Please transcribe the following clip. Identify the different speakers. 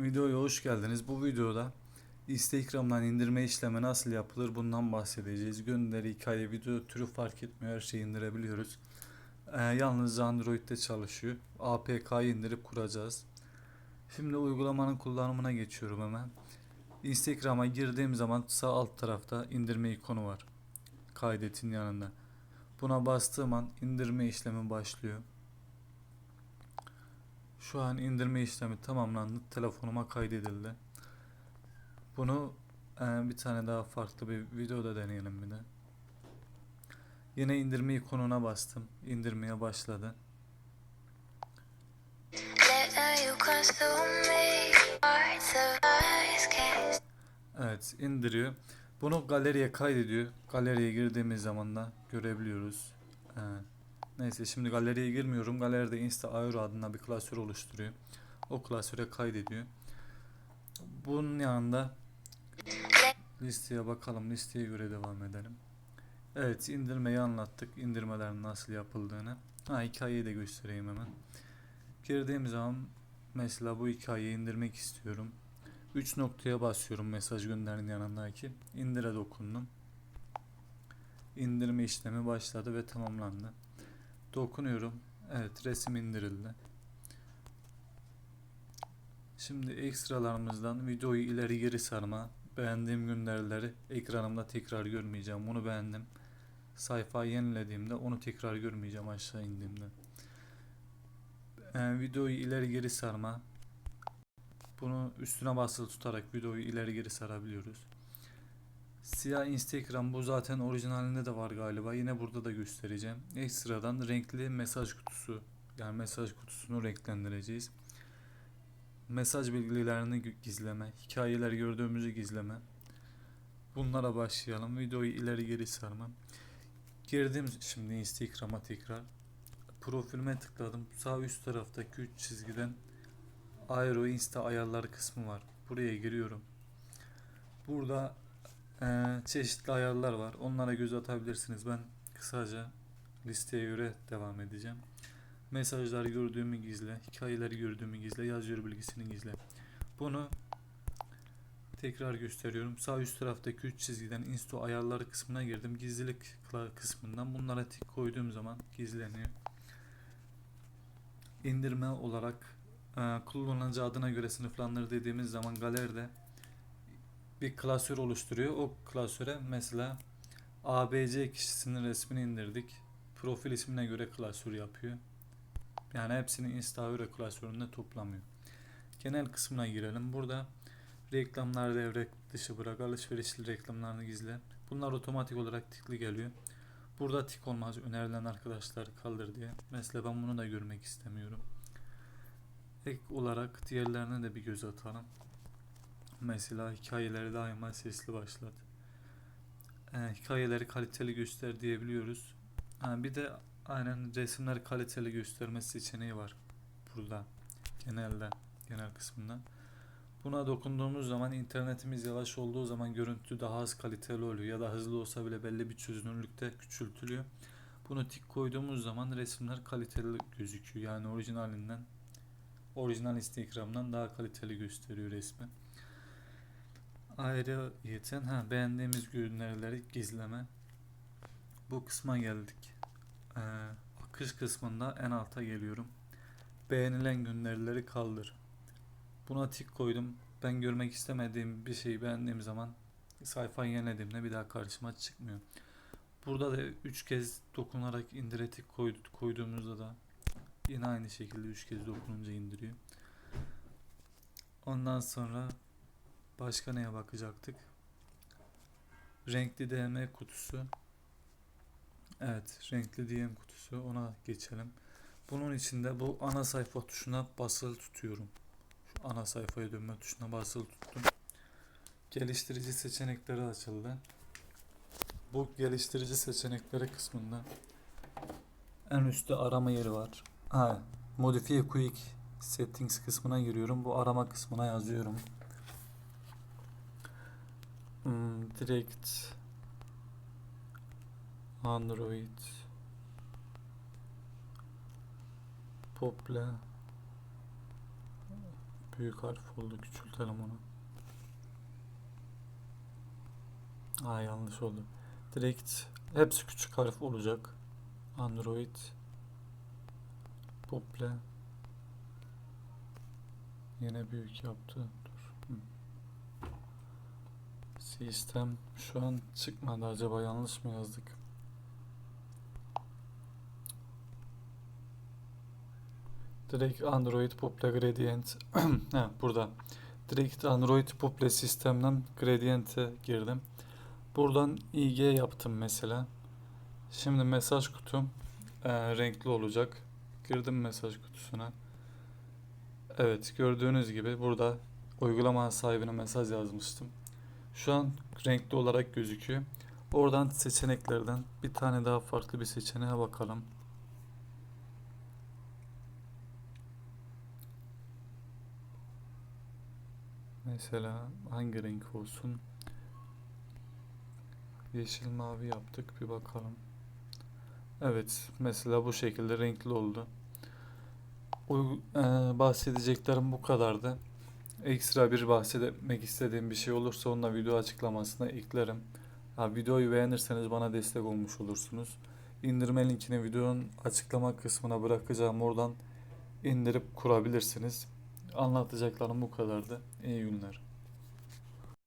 Speaker 1: Videoya hoş geldiniz. Bu videoda Instagram'dan indirme işlemi nasıl yapılır bundan bahsedeceğiz. Gönderi, hikaye, video türü fark etmiyor. Her şeyi indirebiliyoruz. Ee, yalnız Android'de çalışıyor. APK'yı indirip kuracağız. Şimdi uygulamanın kullanımına geçiyorum hemen. Instagram'a girdiğim zaman sağ alt tarafta indirme ikonu var. Kaydetin yanında. Buna bastığım an indirme işlemi başlıyor. Şu an indirme işlemi tamamlandı. Telefonuma kaydedildi. Bunu e, bir tane daha farklı bir videoda deneyelim bir de. Yine indirme ikonuna bastım. İndirmeye başladı. Evet indiriyor. Bunu galeriye kaydediyor. Galeriye girdiğimiz zaman da görebiliyoruz. Ee, neyse şimdi galeriye girmiyorum. Galeride Insta Aero adına bir klasör oluşturuyor. O klasöre kaydediyor. Bunun yanında listeye bakalım. Listeye göre devam edelim. Evet indirmeyi anlattık. İndirmelerin nasıl yapıldığını. Ha hikayeyi de göstereyim hemen. Girdiğim zaman mesela bu hikayeyi indirmek istiyorum. 3 noktaya basıyorum mesaj gönderin yanındaki. İndire dokundum. İndirme işlemi başladı ve tamamlandı. Dokunuyorum. Evet resim indirildi. Şimdi ekstralarımızdan videoyu ileri geri sarma. Beğendiğim gönderileri ekranımda tekrar görmeyeceğim. Bunu beğendim. Sayfayı yenilediğimde onu tekrar görmeyeceğim aşağı indiğimde. Ee, videoyu ileri geri sarma. Bunu üstüne basılı tutarak videoyu ileri geri sarabiliyoruz. Siyah Instagram bu zaten orijinalinde de var galiba. Yine burada da göstereceğim. Ekstradan renkli mesaj kutusu yani mesaj kutusunu renklendireceğiz. Mesaj bilgilerini gizleme, hikayeler gördüğümüzü gizleme. Bunlara başlayalım. Videoyu ileri geri sarma. Girdim şimdi Instagram'a tekrar. Profilime tıkladım. Sağ üst taraftaki 3 çizgiden Aero Insta ayarlar kısmı var. Buraya giriyorum. Burada eee, çeşitli ayarlar var. Onlara göz atabilirsiniz. Ben kısaca listeye göre devam edeceğim. Mesajlar gördüğümü gizle, hikayeleri gördüğümü gizle, yazıyor bilgisini gizle. Bunu tekrar gösteriyorum. Sağ üst taraftaki 3 çizgiden Insta ayarları kısmına girdim. Gizlilik kısmından bunlara tik koyduğum zaman gizleniyor. İndirme olarak e, kullanıcı adına göre sınıflandır dediğimiz zaman galeride bir klasör oluşturuyor. O klasöre mesela ABC kişisinin resmini indirdik. Profil ismine göre klasör yapıyor. Yani hepsini Instagram klasöründe toplamıyor. Genel kısmına girelim. Burada reklamlar devre dışı bırak, alışverişli reklamlarını gizle. Bunlar otomatik olarak tikli geliyor. Burada tik olmaz önerilen arkadaşlar kaldır diye. Mesela ben bunu da görmek istemiyorum. Ek olarak diğerlerine de bir göz atalım. Mesela hikayeleri daima sesli başlat. Ee, hikayeleri kaliteli göster diyebiliyoruz. Ha, bir de aynen resimleri kaliteli gösterme seçeneği var burada genelde genel kısmında. Buna dokunduğumuz zaman internetimiz yavaş olduğu zaman görüntü daha az kaliteli oluyor ya da hızlı olsa bile belli bir çözünürlükte küçültülüyor. Bunu tik koyduğumuz zaman resimler kaliteli gözüküyor. Yani orijinalinden orijinal Instagram'dan daha kaliteli gösteriyor resmi. Ayrıyeten ha beğendiğimiz ürünleri gizleme. Bu kısma geldik. Ee, akış kısmında en alta geliyorum. Beğenilen gönderileri kaldır. Buna tik koydum. Ben görmek istemediğim bir şeyi beğendiğim zaman sayfayı yenilediğimde bir daha karşıma çıkmıyor. Burada da 3 kez dokunarak indire tik koy- koyduğumuzda da yine aynı şekilde 3 kez dokununca indiriyor. Ondan sonra başka neye bakacaktık? Renkli DM kutusu. Evet, renkli DM kutusu ona geçelim. Bunun içinde bu ana sayfa tuşuna basılı tutuyorum. Şu ana sayfaya dönme tuşuna basılı tuttum. Geliştirici seçenekleri açıldı. Bu geliştirici seçenekleri kısmında en üstte arama yeri var. Ha, Modify Quick Settings kısmına giriyorum. Bu arama kısmına yazıyorum. Hmm, direkt Android Popla büyük harf oldu. Küçültelim onu. Aa yanlış oldu. Direkt hepsi küçük harf olacak. Android Pople Yine büyük yaptı. Sistem şu an çıkmadı. Acaba yanlış mı yazdık? Direkt Android Pople Gradient ha, burada. Direkt Android Pople sistemden Gradient'e girdim. Buradan IG yaptım mesela. Şimdi mesaj kutum e, renkli olacak. Girdim mesaj kutusuna. Evet gördüğünüz gibi burada uygulama sahibine mesaj yazmıştım. Şu an renkli olarak gözüküyor. Oradan seçeneklerden bir tane daha farklı bir seçeneğe bakalım. Mesela hangi renk olsun? Yeşil mavi yaptık bir bakalım. Evet mesela bu şekilde renkli oldu. Uygu- eee, bahsedeceklerim bu kadardı. Ekstra bir bahsetmek istediğim bir şey olursa onu da video açıklamasına eklerim. Ha, videoyu beğenirseniz bana destek olmuş olursunuz. İndirme linkini videonun açıklama kısmına bırakacağım. Oradan indirip kurabilirsiniz. Anlatacaklarım bu kadardı. İyi günler.